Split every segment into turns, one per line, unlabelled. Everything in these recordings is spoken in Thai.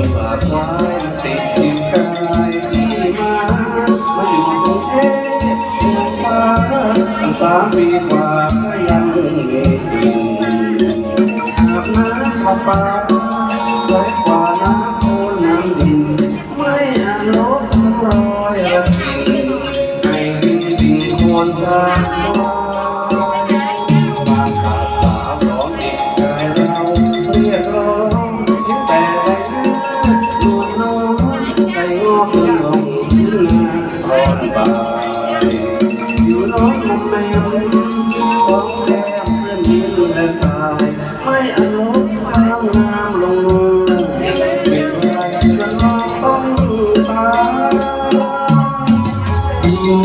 นฝากไว้ติดจิตกายที่มามาอยู่ตรงเทพมาตั้สามปีกว่าก็ยังไม่ดีอาบน้ำมาป่าใวยกว่าน้ำโคนน้ำดินไม่อาลบรอยกินให้ดินควรสร้า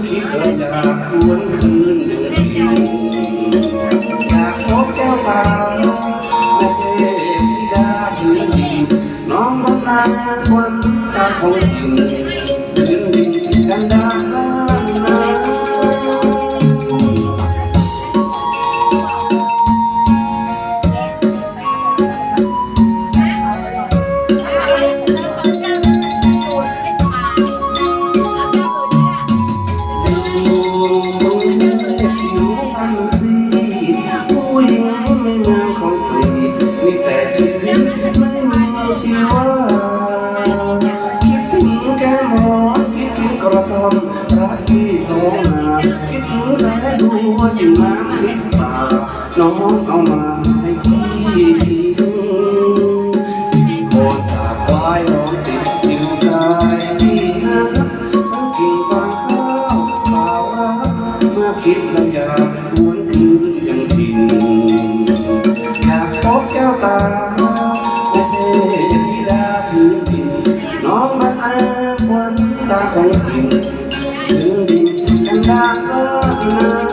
ำเมื่อคิดเราอยากหวนคืนเดือนดินอยากพบแก้วตาและเทพธิดาพื้นดินน้องบรรดาคนตาคงจริงพื้นดินกันดา ไม่มีชีวาคิดถึงแก้มหอมคิดถึงกระทำรักที่ท้องนาคิดถึงแสงดวงอยู่น้ำพริกป่าน้องเอามาให้พี่กินโคนสาควายร้องติดอยู่ใจที่นาทั้งกินฟาข้าวขาวรักเมื่อคิดแล้วอยากวนคืนยังทินอยากพบแก้วตา วันตาของดินถึงดินกันดาก็นา